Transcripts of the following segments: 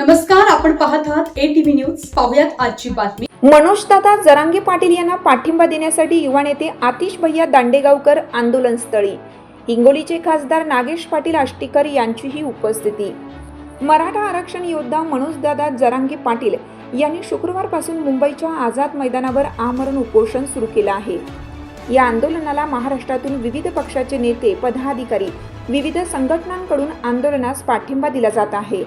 नमस्कार आपण पाहत आहात ए टीव्ही न्यूज पाहुयात आजची बातमी. मनोजदादा जरांगे पाटील यांना पाठिंबा देण्यासाठी युवा नेते आतिश भैया दांडेगावकर आंदोलनस्थळी हिंगोलीचे खासदार नागेश पाटील आष्टीकर यांचीही उपस्थिती. मराठा आरक्षण योद्धा मनोजदादा जरांगे पाटील यांनी शुक्रवारपासून मुंबईच्या आझाद मैदानावर आमरण उपोषण सुरू केलं आहे. या आंदोलनाला महाराष्ट्रातून विविध पक्षाचे नेते पदाधिकारी विविध संघटनांकडून आंदोलनास पाठिंबा दिला जात आहे.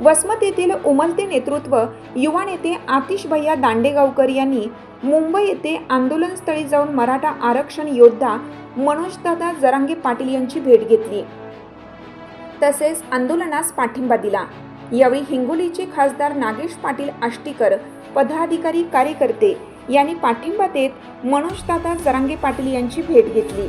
वसमत येथील उमलते नेतृत्व युवा नेते आतिश भैया दांडेगावकर यांनी मुंबई येथे आंदोलनस्थळी जाऊन मराठा आरक्षण योद्धा मनोजदादा जरांगे पाटील यांची भेट घेतली. तसेच आंदोलनास पाठिंबा दिला. यावेळी हिंगोलीचे खासदार नागेश पाटील आष्टीकर पदाधिकारी कार्यकर्ते यांनी पाठिंबा देत मनोजदादा जरांगे पाटील यांची भेट घेतली.